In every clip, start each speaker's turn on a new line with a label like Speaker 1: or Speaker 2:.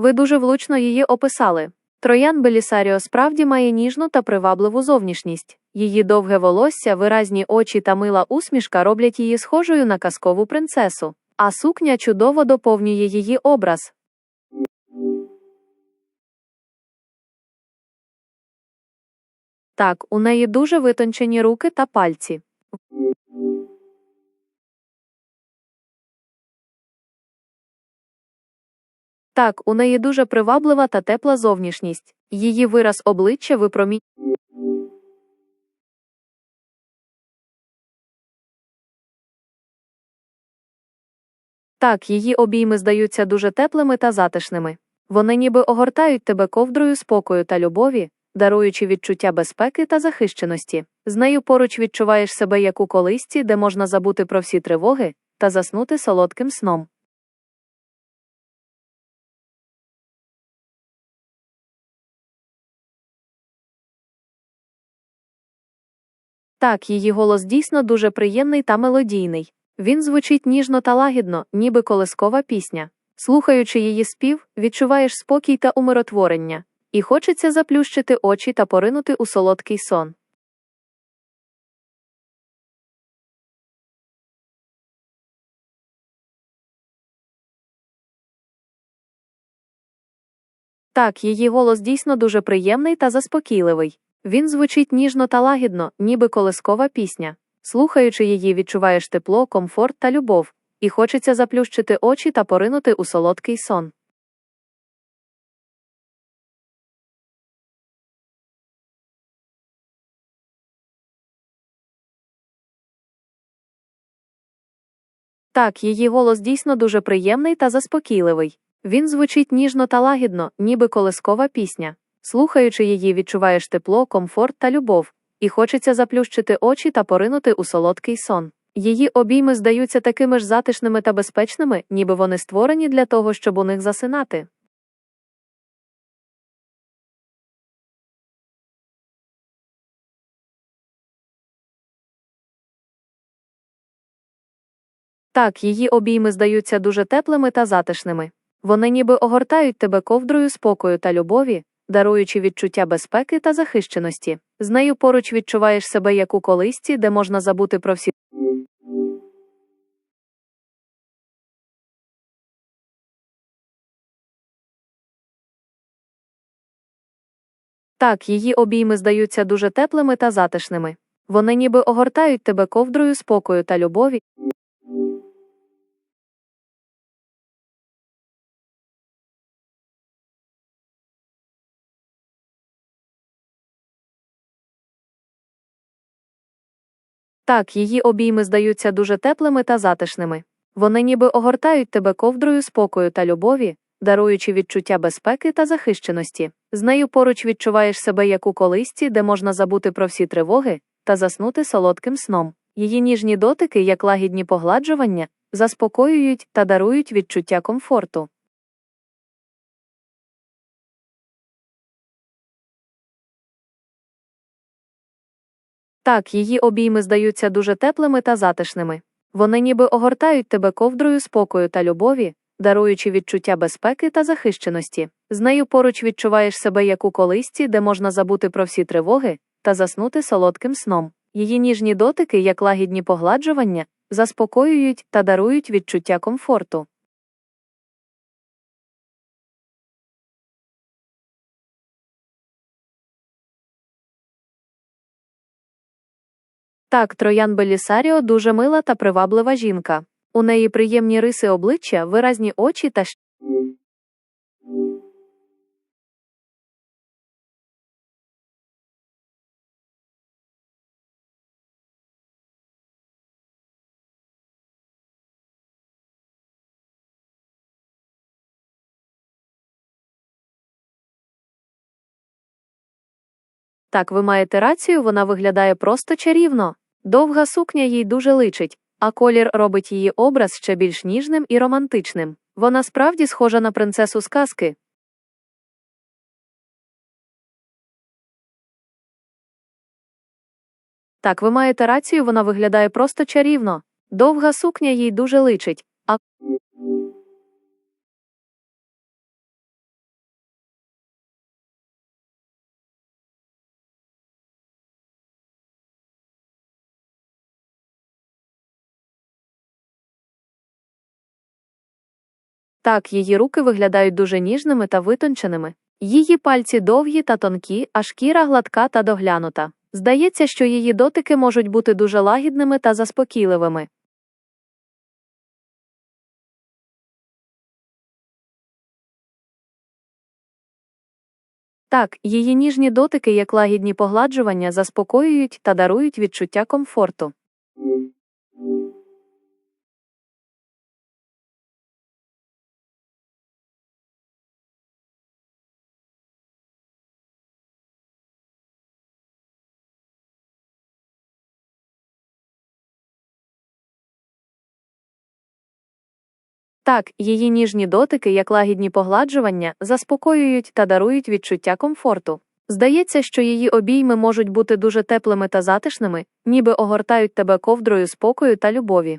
Speaker 1: Ви дуже влучно її описали. Троян Белісаріо справді має ніжну та привабливу зовнішність. Її довге волосся, виразні очі та мила усмішка роблять її схожою на казкову принцесу, а сукня чудово доповнює її образ. Так, у неї дуже витончені руки та пальці. Так, у неї дуже приваблива та тепла зовнішність. Її вираз обличчя випромінює. Так, її обійми здаються дуже теплими та затишними. Вони ніби огортають тебе ковдрою спокою та любові, даруючи відчуття безпеки та захищеності. З нею поруч відчуваєш себе як у колисці, де можна забути про всі тривоги та заснути солодким сном. Так, її голос дійсно дуже приємний та мелодійний. Він звучить ніжно та лагідно, ніби колискова пісня. Слухаючи її спів, відчуваєш спокій та умиротворення, і хочеться заплющити очі та поринути у солодкий сон. Так, її голос дійсно дуже приємний та заспокійливий. Він звучить ніжно та лагідно, ніби колискова пісня. Слухаючи її, відчуваєш тепло, комфорт та любов, і хочеться заплющити очі та поринути у солодкий сон. Так, її голос дійсно дуже приємний та заспокійливий. Він звучить ніжно та лагідно, ніби колискова пісня. Слухаючи її, відчуваєш тепло, комфорт та любов, і хочеться заплющити очі та поринути у солодкий сон. Її обійми здаються такими ж затишними та безпечними, ніби вони створені для того, щоб у них засинати. Так, її обійми здаються дуже теплими та затишними. Вони ніби огортають тебе ковдрою спокою та любові, даруючи відчуття безпеки та захищеності. З нею поруч відчуваєш себе як у колисці, де можна забути про всі. Так, її обійми здаються дуже теплими та затишними. Вони ніби огортають тебе ковдрою спокою та любові. Так, її обійми здаються дуже теплими та затишними. Вони ніби огортають тебе ковдрою спокою та любові, даруючи відчуття безпеки та захищеності. З нею поруч відчуваєш себе як у колисці, де можна забути про всі тривоги та заснути солодким сном. Її ніжні дотики, як лагідні погладжування, заспокоюють та дарують відчуття комфорту. Так, її обійми здаються дуже теплими та затишними. Вони ніби огортають тебе ковдрою спокою та любові, даруючи відчуття безпеки та захищеності. З нею поруч відчуваєш себе як у колисці, де можна забути про всі тривоги та заснути солодким сном. Її ніжні дотики, як лагідні погладжування, заспокоюють та дарують відчуття комфорту. Так, Троян Белісаріо дуже мила та приваблива жінка. У неї приємні риси обличчя, виразні очі та Так, ви маєте рацію, вона виглядає просто чарівно. Довга сукня їй дуже личить, а колір робить її образ ще більш ніжним і романтичним. Вона справді схожа на принцесу сказки. Так, ви маєте рацію, вона виглядає просто чарівно. Довга сукня їй дуже личить, а так, її руки виглядають дуже ніжними та витонченими. Її пальці довгі та тонкі, а шкіра гладка та доглянута. Здається, що її дотики можуть бути дуже лагідними та заспокійливими. Так, її ніжні дотики, як лагідні погладжування, заспокоюють та дарують відчуття комфорту. Так, її ніжні дотики, як лагідні погладжування, заспокоюють та дарують відчуття комфорту. Здається, що її обійми можуть бути дуже теплими та затишними, ніби огортають тебе ковдрою спокою та любові.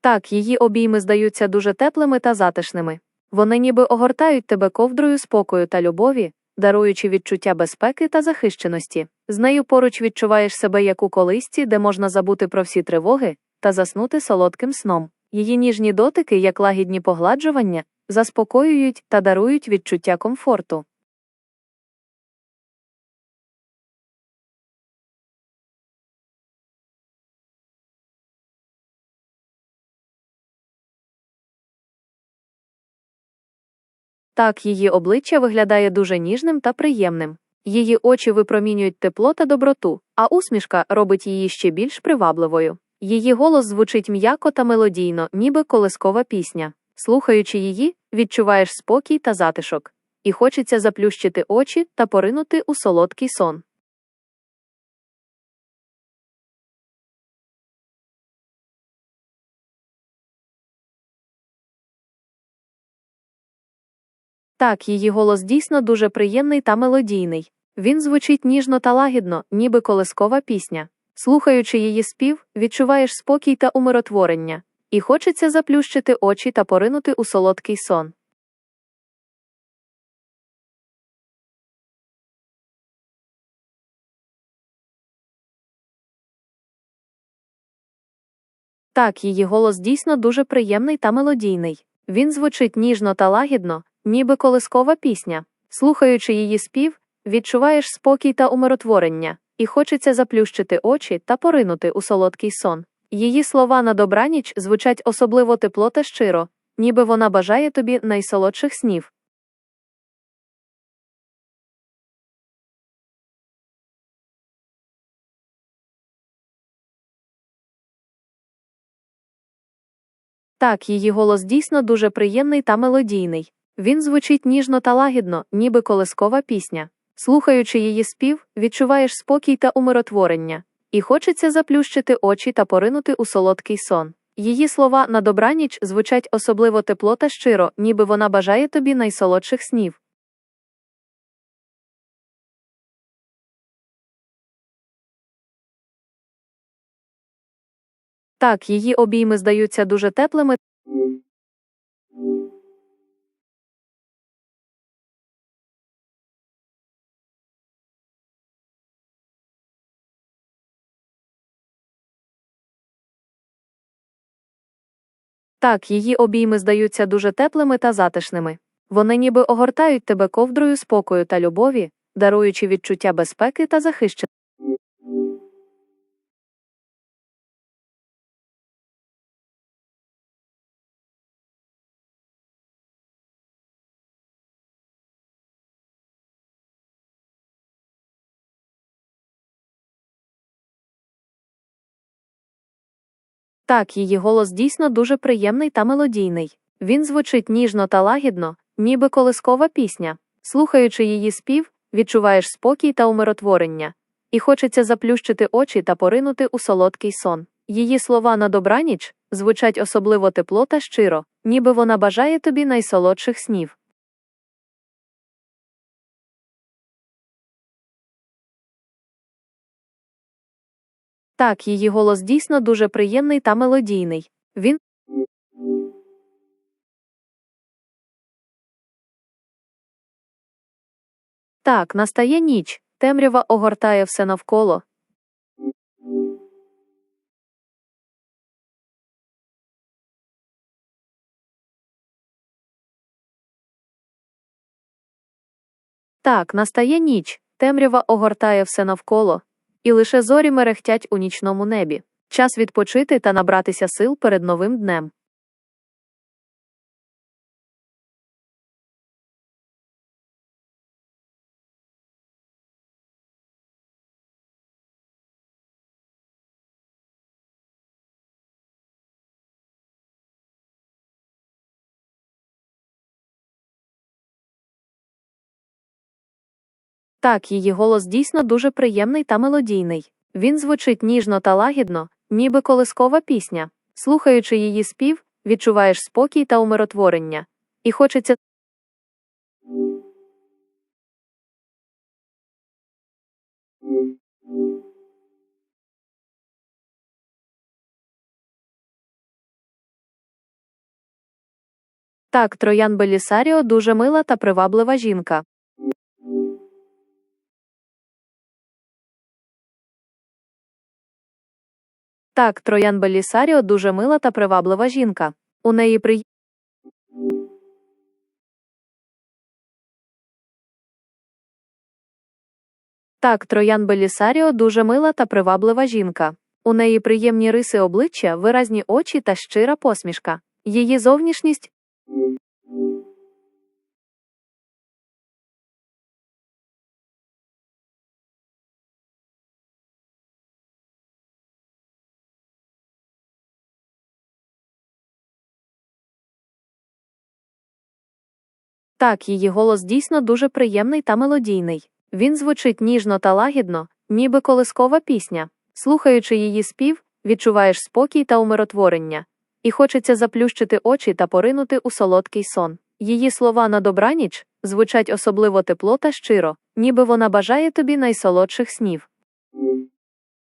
Speaker 1: Так, її обійми здаються дуже теплими та затишними. Вони ніби огортають тебе ковдрою спокою та любові, даруючи відчуття безпеки та захищеності. З нею поруч відчуваєш себе як у колисці, де можна забути про всі тривоги та заснути солодким сном. Її ніжні дотики, як лагідні погладжування, заспокоюють та дарують відчуття комфорту. Так, її обличчя виглядає дуже ніжним та приємним. Її очі випромінюють тепло та доброту, а усмішка робить її ще більш привабливою. Її голос звучить м'яко та мелодійно, ніби колискова пісня. Слухаючи її, відчуваєш спокій та затишок, і хочеться заплющити очі та поринути у солодкий сон. Так, її голос дійсно дуже приємний та мелодійний. Він звучить ніжно та лагідно, ніби колискова пісня. Слухаючи її спів, відчуваєш спокій та умиротворення, і хочеться заплющити очі та поринути у солодкий сон. Так, її голос дійсно дуже приємний та мелодійний. Він звучить ніжно та лагідно, ніби колискова пісня. Слухаючи її спів, відчуваєш спокій та умиротворення, і хочеться заплющити очі та поринути у солодкий сон. Її слова на добраніч звучать особливо тепло та щиро, ніби вона бажає тобі найсолодших снів. Так, її голос дійсно дуже приємний та мелодійний. Він звучить ніжно та лагідно, ніби колискова пісня. Слухаючи її спів, відчуваєш спокій та умиротворення, і хочеться заплющити очі та поринути у солодкий сон. Її слова на добраніч звучать особливо тепло та щиро, ніби вона бажає тобі найсолодших снів. Так, її обійми здаються дуже теплими. Так, її обійми здаються дуже теплими та затишними. Вони ніби огортають тебе ковдрою спокою та любові, даруючи відчуття безпеки та захищеності. Так, її голос дійсно дуже приємний та мелодійний. Він звучить ніжно та лагідно, ніби колискова пісня. Слухаючи її спів, відчуваєш спокій та умиротворення, і хочеться заплющити очі та поринути у солодкий сон. Її слова на добраніч звучать особливо тепло та щиро, ніби вона бажає тобі найсолодших снів. Так, її голос дійсно дуже приємний та мелодійний. Він Так, настає ніч, темрява огортає все навколо. Так, настає ніч, темрява огортає все навколо, і лише зорі мерехтять у нічному небі. Час відпочити та набратися сил перед новим днем. Так, її голос дійсно дуже приємний та мелодійний. Він звучить ніжно та лагідно, ніби колискова пісня. Слухаючи її спів, відчуваєш спокій та умиротворення. І хочеться Так, Троян Белісаріо дуже мила та приваблива жінка. Так, Троян Белісаріо дуже мила та приваблива жінка. У неї при... Так, Троян Белісаріо дуже мила та приваблива жінка. У неї приємні риси обличчя, виразні очі та щира посмішка. Її зовнішність Так, її голос дійсно дуже приємний та мелодійний. Він звучить ніжно та лагідно, ніби колискова пісня. Слухаючи її спів, відчуваєш спокій та умиротворення. І хочеться заплющити очі та поринути у солодкий сон. Її слова на добраніч звучать особливо тепло та щиро, ніби вона бажає тобі найсолодших снів.